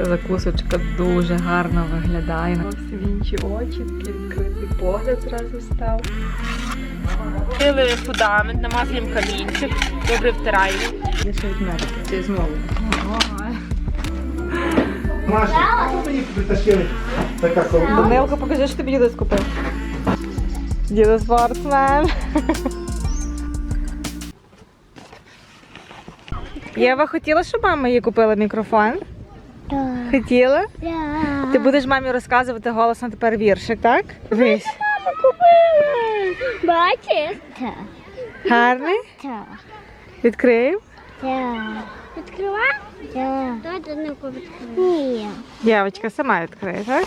Ця закусочка дуже гарно виглядає. Свінчі очі, такий відкритий погляд зразу став. Вкрили фундамент, намазуємо камінчик, добре втираємо. Я ще від. Це знову. Маша, що мені притащили? Така колода. Данилко, покажи, що тобі дідусь купив. Дідо спортсмен. Єва хотіла, щоб мама їй купила мікрофон? Так. Хотіла? Так. Ти будеш мамі розказувати голосно тепер віршик, так? Вись. Мама купила. Бачиш? Так. Гарний? Так. Відкрив? Так. Відкрива? Так. Хто не відкриває? Ні. Дівчинка сама відкриє, так?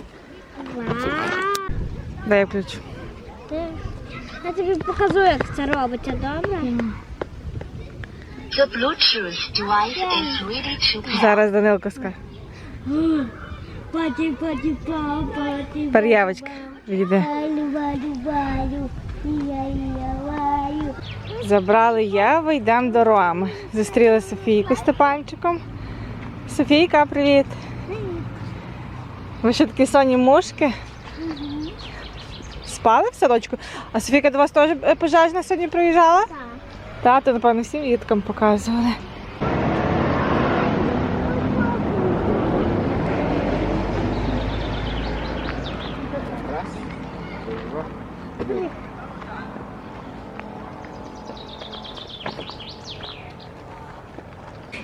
Вау. Дай я включу. Ти- Я тобі покажу, як це робиться, добре? The Bluetooth device is ready to pair. Зараз Данилко скаже. Я, валю. Забрали Єву, йдемо до Роми. Зустріли Софійку з Степанчиком. Софійка, привіт. Ви що такі соні мушки? Спали в садочку? А Софійка до вас теж е, пожежна сьогодні приїжджала? Так. Тато, напевно, всім діткам показували.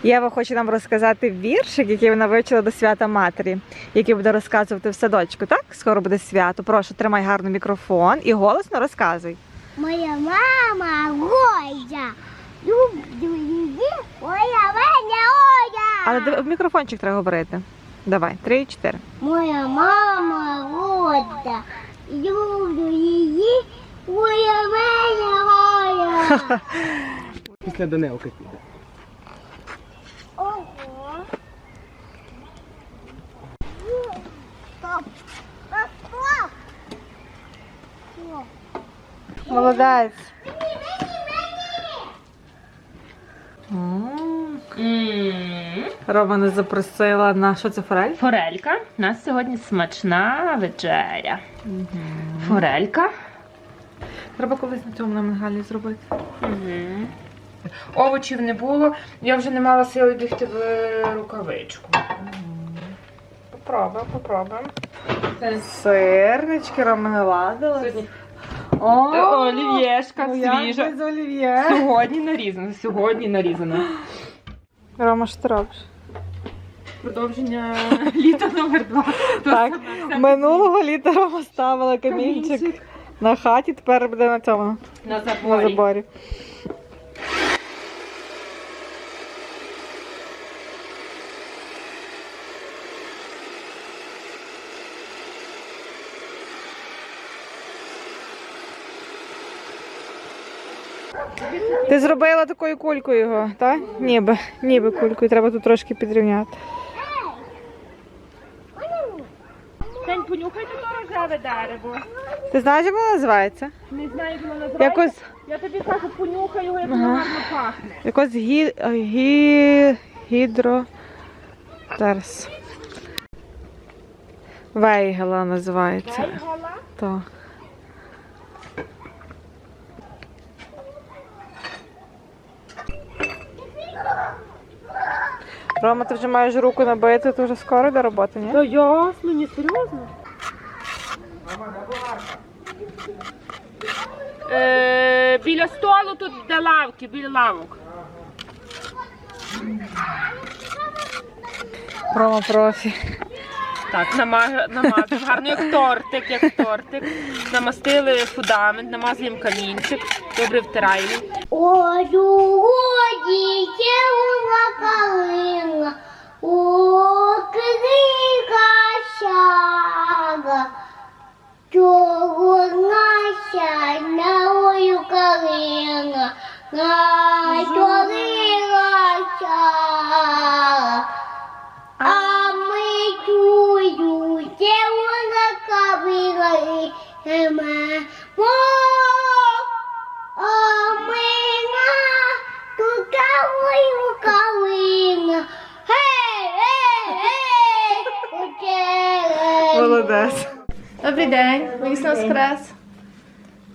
Єва хоче нам розказати віршик, який вона вивчила до свята матері, який буде розказувати в садочку. Так? Скоро буде свято. Прошу, тримай гарно мікрофон і голосно розказуй. Моя мама Гоя. Люблю її. Моя Ваня Оля. Але диви- в мікрофончик треба говорити. Давай, три, чотири. Моя мама Года. Люблю її. Моя Ваня Оля. Після Данилки піде. Ого. Стоп. Стоп, стоп. Стоп. Рома не запросила на що це форель? Форелька. У нас сьогодні смачна вечеря. Форелька. Треба колись на цьому на мангалі зробити. Овочів не було, я вже не мала сили бігти в рукавичку. Попробуємо, попробуємо. Сирнички Рома не ладила. О, олів'єшка ну свіжа. Сьогодні нарізана, сьогодні нарізана. Рома, що ти робиш? Продовження літа номер два. Так, минулого літа Рома ставила камінчик на хаті, тепер буде на цьому, на на заборі. Ти зробила такою кулькою його, так? Ніби, ніби кулькою, треба тут трошки підрівняти. Тень, понюхайте то рожеве дерево. Ти знаєш, як воно називається? Не знаю, як воно називається. Якось, Я тобі кажу, понюхай його, як Ага. воно гарно пахне. якось гі, гі, гідро. Зараз. Вейгела називається. Вейгала? Так. Рома, ти вже маєш руку набити, ти вже скоро до роботи, ні? Та ясно, ні, серйозно. Е, біля столу тут де лавки, біля лавок. Рома профі. Так, нама- намазав гарно, як тортик, як тортик. Намастили фундамент, намазуємо камінчик, добре втираємо. Олю годі червона калина, о книга шага, чорна сяйною калина, на чорила шага. Добрий день, Воскрес.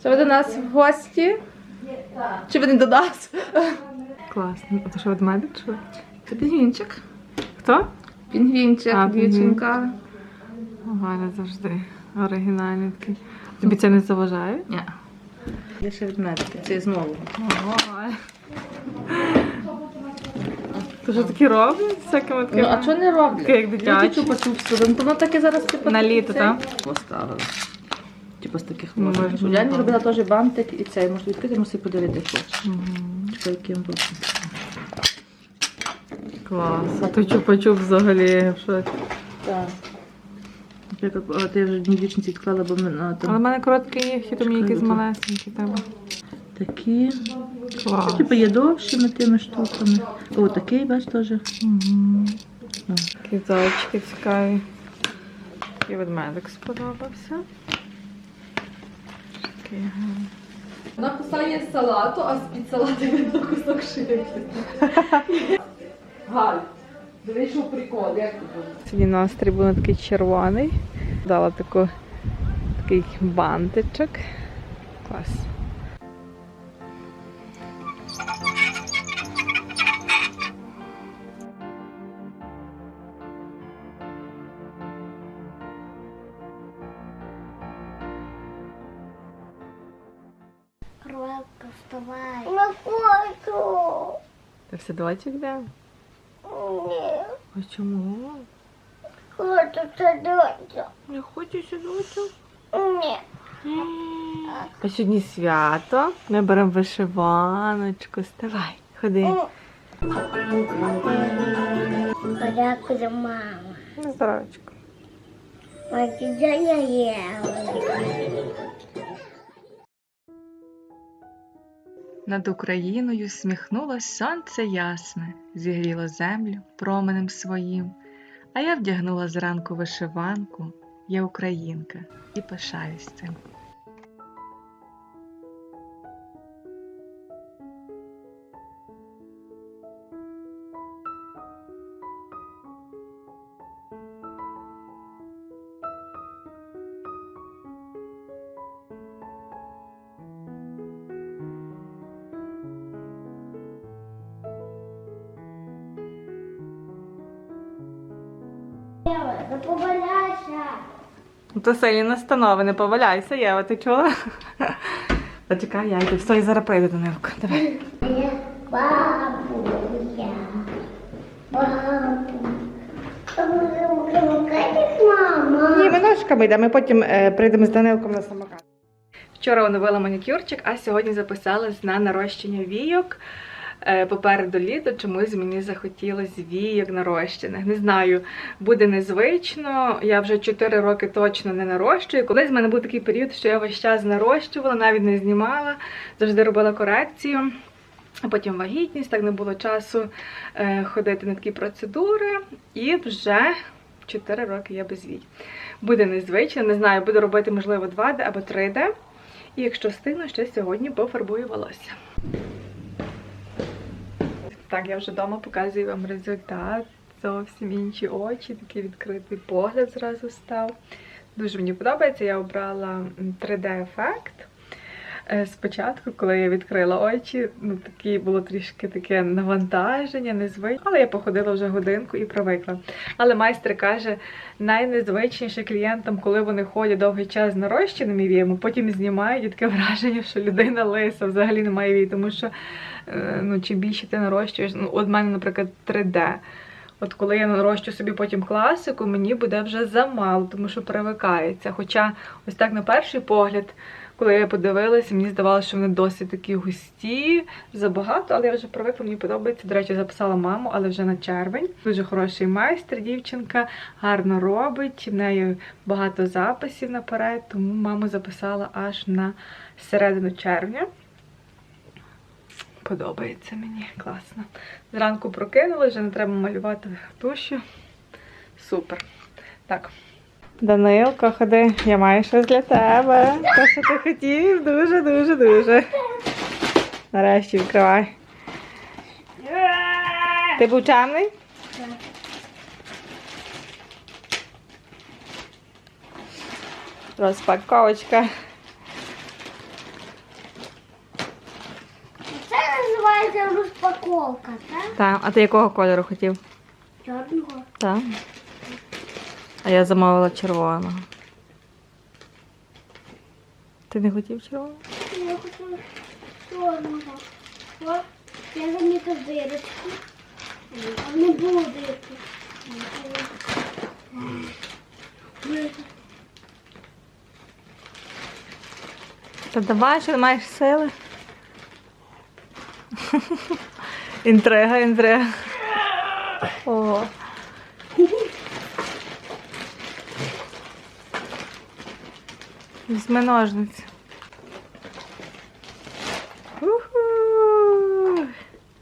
Що ви до нас в гості? Чи ви не до нас? Класно. А то що ведмедик? Чи? що? Це пінгвінчик. Хто? Пінгвінчик, А, дівчинка. Галя завжди. Оригінальний такий. Тобі це не заважає? Ні. Є ще ведмедики, це знову. Ого. То що такі роблять? Всякими такими? Ну, а чого не роблять? Таке, як дитячі. Діти чупа-чупси. Воно таке зараз типу, На літо, цей так? Поставили. Типу з таких Ну, можна. можна Я не робила теж бантик і цей, можна відкрити, мусить подивити хочеш. Типу яким боком. Клас. А то чупа-чуп взагалі. Що? Так. Наприклад, а ти вже одній дівчинці відклала, бо ми на Але в мене короткі нігті, то мені якісь Чекай, малесенькі треба. такі. Клас. Типу є довшими тими штуками. О, такий, бач, теж. Ну. Такі зайчики цікаві. І ведмедик сподобався. Такий гарний. Вона кусає з салату, а з-під салату видно кусок шиї. Галь, дивись, що прикол, як ти? Сьогодні настрій був такий червоний. Дала таку, такий бантичок. Клас. Садочок де? Ні, А чому? хочу садочок. Не хочу садочок. Ні. А сьогодні свято. Ми беремо вишиваночку. Ставай, ходи. Дякую, мама. На здоровечко. Ось я є. Над Україною сміхнулось сонце ясне, зігріло землю променем своїм. А я вдягнула зранку вишиванку, я українка, і пишаюсь цим. То сильні настанови, не поваляйся, Єва, ти чула? Почекай, я йду. Стой, зараз прийду до Нилку. Давай. Бабуля. Бабуля. Ні, ми ножками йдемо, ми потім е, прийдемо з Данилком на самокат. Вчора оновила манікюрчик, а сьогодні записалась на нарощення війок. Е, Попереду літо чомусь мені захотілося війок нарощених. Не знаю, буде незвично. Я вже 4 роки точно не нарощую. Колись в мене був такий період, що я весь час нарощувала, навіть не знімала, завжди робила корекцію. А потім вагітність, так не було часу е, ходити на такі процедури. І вже 4 роки я без вій. Буде незвично, не знаю, буду робити, можливо, 2D або 3D. І якщо встигну, ще сьогодні пофарбую волосся. Так, я вже вдома показую вам результат. Зовсім інші очі, такий відкритий погляд зразу став. Дуже мені подобається. Я обрала 3D-ефект. Е, Спочатку, коли я відкрила очі, ну такі було трішки таке навантаження, незвично. Але я походила вже годинку і привикла. Але майстер каже, найнезвичніше клієнтам, коли вони ходять довгий час з нарощеними віями, потім знімають і таке враження, що людина лиса взагалі немає вій, тому що е, ну, чим більше ти нарощуєш, ну, от мене, наприклад, 3D. От коли я нарощу собі потім класику, мені буде вже замало, тому що привикається. Хоча ось так на перший погляд, коли я подивилася, мені здавалося, що вони досить такі густі, забагато, але я вже привикла, мені подобається. До речі, записала маму, але вже на червень. Дуже хороший майстер, дівчинка, гарно робить. В неї багато записів наперед, тому маму записала аж на середину червня. Подобається мені, класно. Зранку прокинула, вже не треба малювати тушю. Супер. Так. Данилко, ходи, я маю щось для тебе. Те, що ти хотів, дуже, дуже, дуже. Нарешті відкривай. Ти був чемний? Розпаковочка. Це називається розпаковка, так? Так, а ти якого кольору хотів? Чорного. Так. А я замовила червоного. Ти не хотів червоного? Я хочу чорного. О, я замітив дирочку. А не було дирки. Та давай, що маєш сили. інтрига, інтрига. О. Візьми ножниці.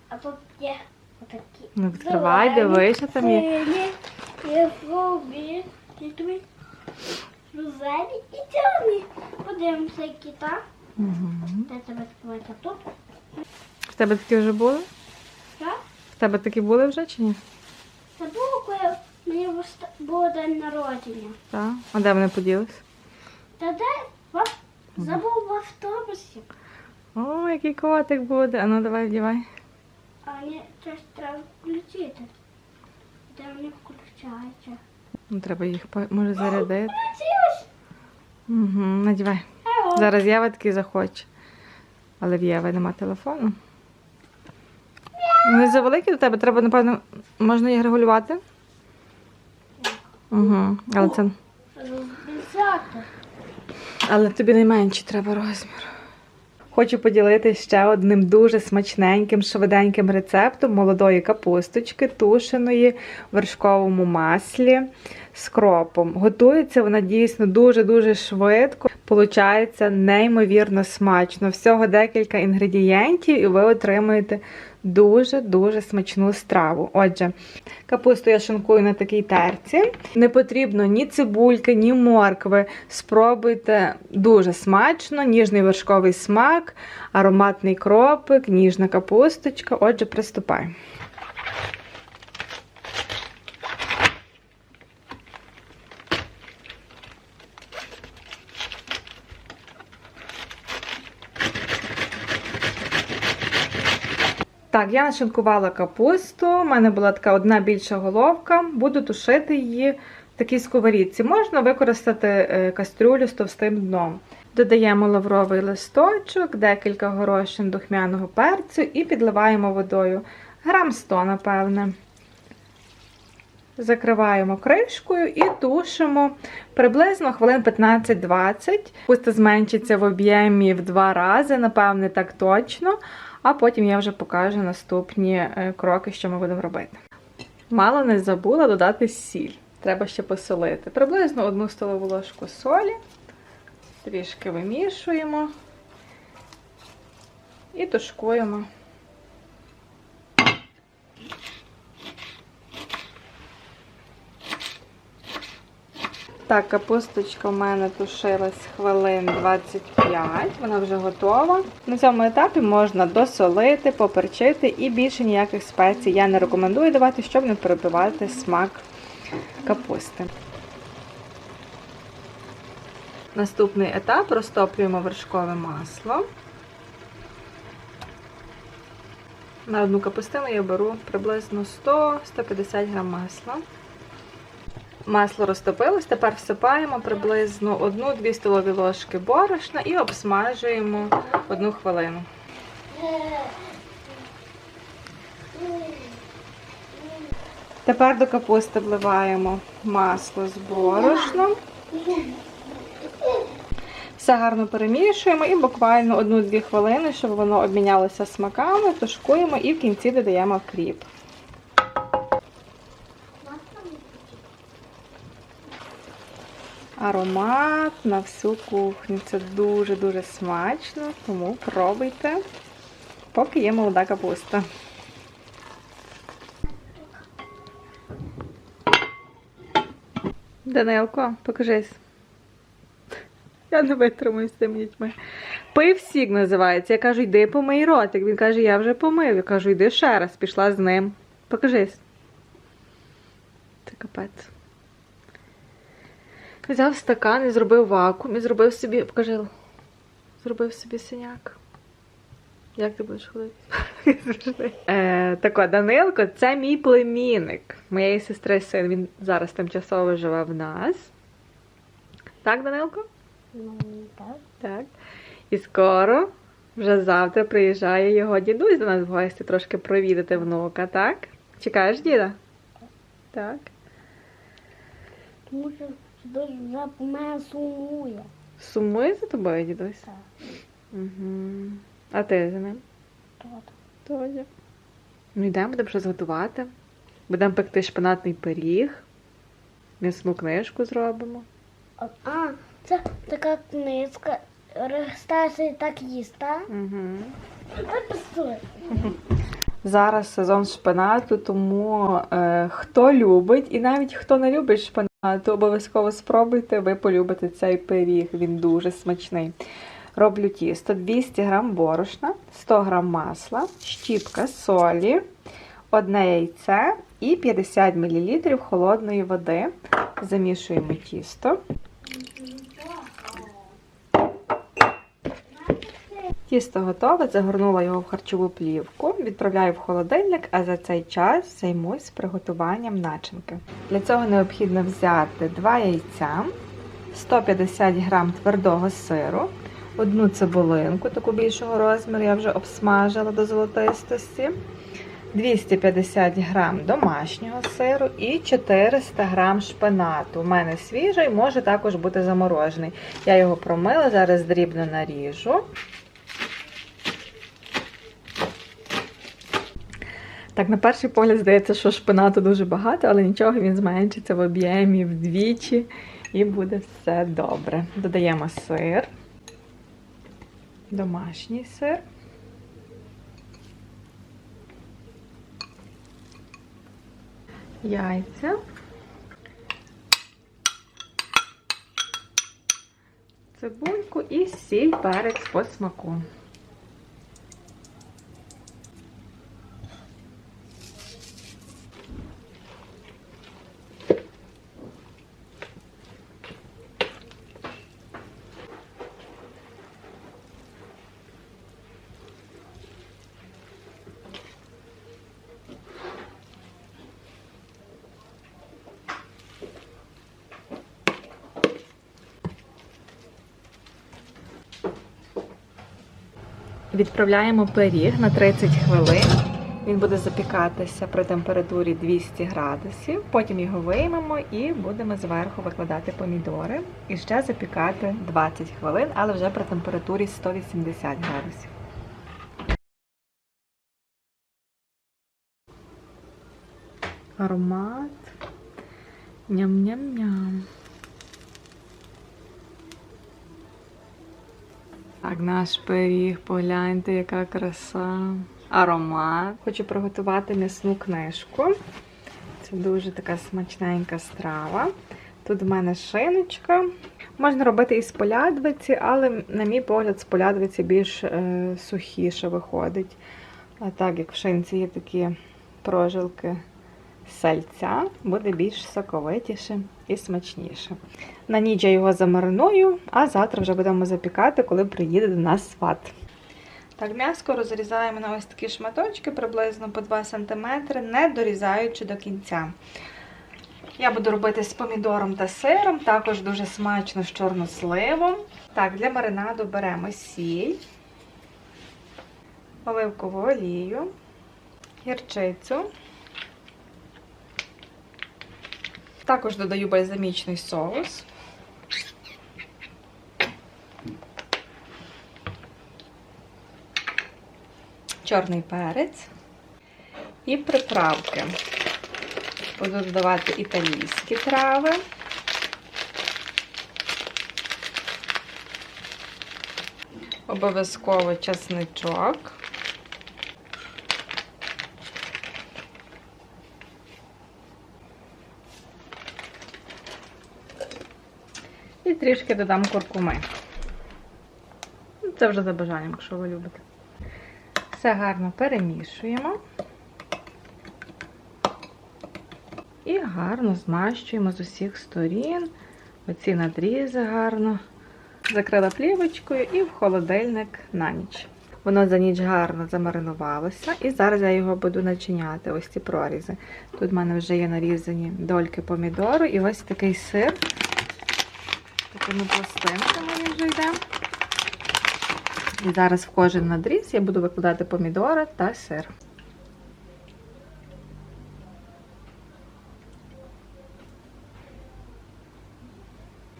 А тут є отакі. Ну, відкривай, дивись, що там є. Розелі і чорні. Подивимося, які так. Мгм. Де тебе відкривається тут? В тебе такі вже були? Що? В тебе такі були вже чи ні? Це було, коли мені було день народження. Так. А де вони поділись? Та де? В Забув в автобусі. О, який котик буде. А ну давай вдівай. А мені щось треба включити. Де вони включаються? Ну, треба їх може зарядити. Угу, надівай. Зараз Єва таки захоче. Але в Єви нема телефону. Вони завеликі до тебе, треба, напевно, можна їх регулювати. Угу. Але це. Розбісяти. Але тобі найменший треба розмір. Хочу поділитися ще одним дуже смачненьким, швиденьким рецептом молодої капусточки, тушеної в вершковому маслі з кропом. Готується вона дійсно дуже-дуже швидко. Получається неймовірно смачно. Всього декілька інгредієнтів, і ви отримаєте дуже-дуже смачну страву. Отже, капусту я шинкую на такій терці. Не потрібно ні цибульки, ні моркви. Спробуйте дуже смачно, ніжний вершковий смак, ароматний кропик, ніжна капусточка. Отже, приступай. Так, я нашинкувала капусту. У мене була така одна більша головка. Буду тушити її в такій сковорідці. Можна використати е, кастрюлю з товстим дном. Додаємо лавровий листочок, декілька горошин духмяного перцю і підливаємо водою. Грам 100, напевне. Закриваємо кришкою і тушимо приблизно хвилин 15-20. Капуста зменшиться в об'ємі в два рази, напевне, так точно. А потім я вже покажу наступні е, кроки, що ми будемо робити. Мало не забула додати сіль. Треба ще посолити. Приблизно одну столову ложку солі. Трішки вимішуємо і тушкуємо. Так, капусточка в мене тушилась хвилин 25, вона вже готова. На цьому етапі можна досолити, поперчити і більше ніяких спецій я не рекомендую давати, щоб не перебивати смак капусти. Наступний етап розтоплюємо вершкове масло. На одну капустину я беру приблизно 100-150 грам масла. Масло розтопилось, тепер всипаємо приблизно 1-2 столові ложки борошна і обсмажуємо одну хвилину. Тепер до капусти вливаємо масло з борошном. Все гарно перемішуємо і буквально 1-2 хвилини, щоб воно обмінялося смаками, тушкуємо і в кінці додаємо кріп. Аромат на всю кухню. Це дуже-дуже смачно, тому пробуйте, поки є молода капуста. Данилко, покажись. Я не витримую з цими дітьми. Пив називається. Я кажу, йди помий ротик. Він каже, я вже помив. Я кажу, йди ще раз, пішла з ним. Покажись. Це капець. Взяв стакан і зробив вакуум, і зробив собі, покажи, зробив собі синяк. Як ти будеш ходити? е, тако, Данилко, це мій племінник моєї сестри син. Він зараз тимчасово живе в нас. Так, Данилко? Ну, так. Так. І скоро, вже завтра, приїжджає його дідусь до нас в гості трошки провідати внука, так? Чекаєш діда? Так. Тому що дідусь вже по мене сумує. Сумує за тобою, дідусь? Так. Угу. А ти за ним? Тоді. Ну йдемо, будемо щось готувати. Будемо пекти шпинатний пиріг. М'ясну книжку зробимо. А, це така книжка. Рестається так їсть, так? Угу. Зараз сезон шпинату, тому е, хто любить, і навіть хто не любить шпинату, обов'язково спробуйте, ви полюбите цей пиріг. Він дуже смачний. Роблю тісто 200 г борошна, 100 г масла, щіпка солі, одне яйце і 50 мл холодної води. Замішуємо тісто. Тісто готове, загорнула його в харчову плівку, відправляю в холодильник, а за цей час займусь приготуванням начинки. Для цього необхідно взяти 2 яйця, 150 г твердого сиру, одну цибулинку, таку більшого розміру, я вже обсмажила до золотистості, 250 г домашнього сиру і 400 г шпинату. У мене свіжий, може також бути заморожений. Я його промила, зараз дрібно наріжу. Так, на перший погляд здається, що шпинату дуже багато, але нічого, він зменшиться в об'ємі вдвічі і буде все добре. Додаємо сир, домашній сир. Яйця. Цибульку і сіль, перець по смаку. Відправляємо пиріг на 30 хвилин. Він буде запікатися при температурі 200 градусів. Потім його виймемо і будемо зверху викладати помідори. І ще запікати 20 хвилин, але вже при температурі 180 градусів. Аромат. Ням-ням-ням. Так, наш пиріг, погляньте, яка краса. Аромат. Хочу приготувати м'ясну книжку. Це дуже така смачненька страва. Тут в мене шиночка. Можна робити із полядвиці, але, на мій погляд, з полядвиці більш е, сухіше виходить. А так як в шинці є такі прожилки сальця, буде більш соковитіше і смачніше. На ніч я його замариную, а завтра вже будемо запікати, коли приїде до нас сват. Так, м'яско розрізаємо на ось такі шматочки, приблизно по 2 см, не дорізаючи до кінця. Я буду робити з помідором та сиром, також дуже смачно з чорносливом. Так, для маринаду беремо сіль, оливкову олію, гірчицю. Також додаю бальзамічний соус. Чорний перець і приправки. Буду додавати італійські трави. Обов'язково часничок. І трішки додам куркуми. Це вже за бажанням, якщо ви любите. Все гарно перемішуємо. І гарно змащуємо з усіх сторін оці надрізи гарно. Закрила плівочкою і в холодильник на ніч. Воно за ніч гарно замаринувалося, і зараз я його буду начиняти. Ось ці прорізи. Тут в мене вже є нарізані дольки помідору і ось такий сир. Такими пластинками він вже йде. І зараз в кожен надріз я буду викладати помідори та сир.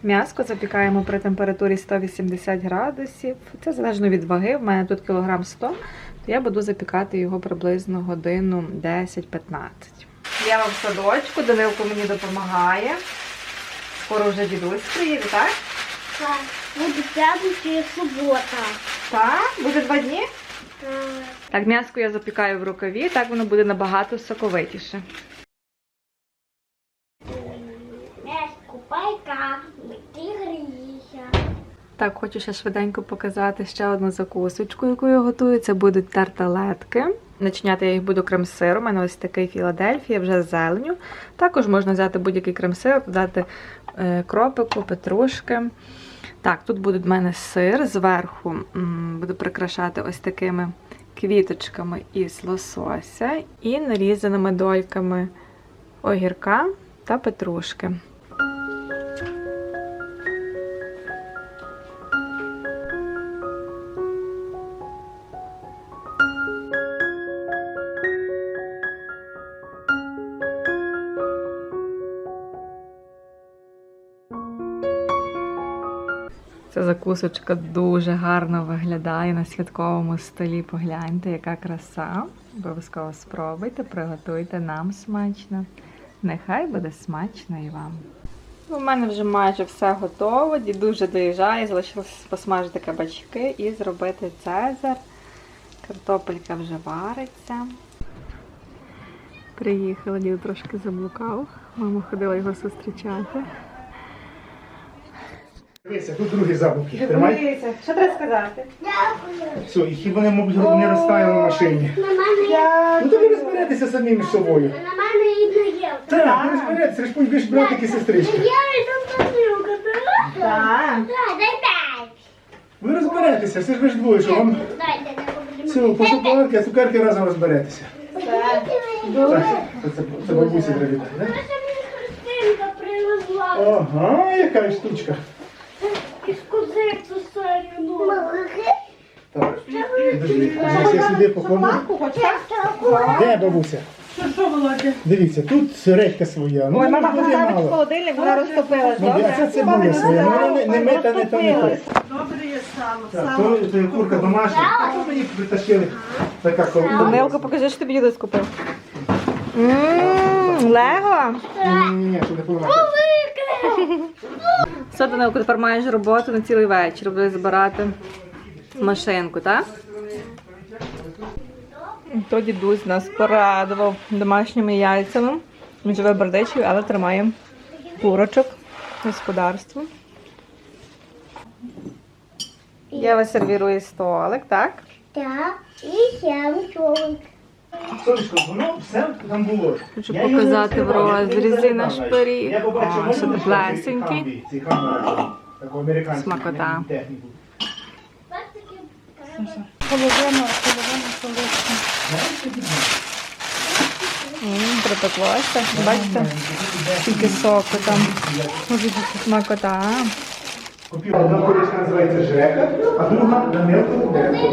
М'яско запікаємо при температурі 180 градусів. Це залежно від ваги. В мене тут кілограм 100, то я буду запікати його приблизно годину 10-15. Я в садочку, Данилко мені допомагає. Скоро вже дідусь приїде, так? Так, буде п'ятниця і субота. Так, буде два дні. Так. Так, м'яско я запікаю в рукаві, так воно буде набагато соковитіше. Купайка, ти грієшся. Так, хочу ще швиденько показати ще одну закусочку, яку я готую. Це будуть тарталетки. Начиняти я їх буду крем-сиром. У мене ось такий Філадельфія, вже з зеленю. Також можна взяти будь-який крем-сир, додати е, кропику, петрушки. Так, тут буде в мене сир. Зверху буду прикрашати ось такими квіточками із лосося і нарізаними дольками огірка та петрушки. Закусочка дуже гарно виглядає на святковому столі. Погляньте, яка краса. Обов'язково спробуйте, приготуйте нам смачно. Нехай буде смачно і вам. У мене вже майже все готово. Діду вже доїжджає, залишилось посмажити кабачки і зробити цезар. Картопелька вже вариться. Приїхала, дід трошки заблукав. Мама ходила його зустрічати. Дивися, тут другі забуки. Тримай. Дивіться, що треба сказати? Дякую. Все, і хіба не, мабуть, не розтаяли на машині. На мене, Ну то ви розберетеся самі між собою. на мене і не є. Так, ви розберетеся, ви ж будеш братики і сестрички. Я йду на нього, так? Так. Так, дай п'ять. Ви розберетеся, все ж ви ж двоє, що вам Дайте, все, по шоколадки, а цукерки разом розберетеся. Так, це, це, це бабусі треба так? Це мені Христинка привезла. Ага, яка штучка. Із козирцю серію. Так, подожди, зараз я сюди покладу. Де бабуся? Дивіться, тут редька своя. Ну, Ой, мама поставить в мало. холодильник, вона розтопилась. Ну, а це цибуля своя, ну, не, не мита, не то, не то. Так, то, то є курка домашня. А то мені притащили така колонка. Данилко, покажи, що тобі дідусь купив. Ммм, Лего. Ні-ні-ні, що не поламати. Все, Данилко, тепер маєш роботу на цілий вечір. Буде збирати машинку, так? То дідусь нас порадував домашніми яйцями. Він живе в але тримає курочок господарство. Єва сервірує столик, так? Так, і ще вчора. Сонечко, воно все там було. Хочу показати в розрізі наш пиріг. Я побачив, О, що воно теплесенький. Смакота. техніку. М, Припеклося. Бачите, скільки соку там. Може, смакота. Одна коричка називається Жека, а друга Данилко Руденко.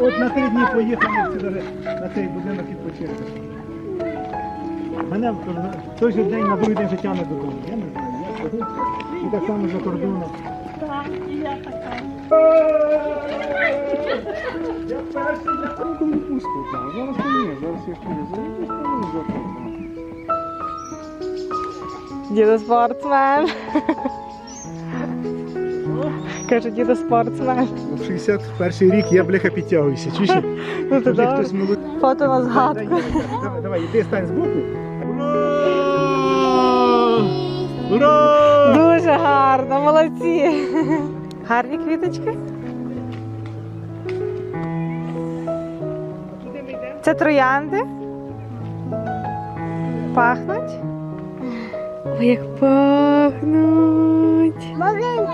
От на три дні поїхали сюди, на цей будинок відпочити. Мене в той же день, на другий день життя не додому. Я не знаю, я ходив. І так само за кордоном. Я перший, я там коли пусто там. Зараз ні, зараз я ж не зараз. Дідо спортсмен. Каже, дідо спортсмен. В 61 рік я бляха підтягуюся. Чуєш? Ну, то хтось молодий. Фото на згадку. Давай, давай, іди стань збоку. Ура! Ура! Дуже гарно, молодці. Гарні квіточки. Це троянди. пахнуть? Ой, як пахнуть. Мовляв,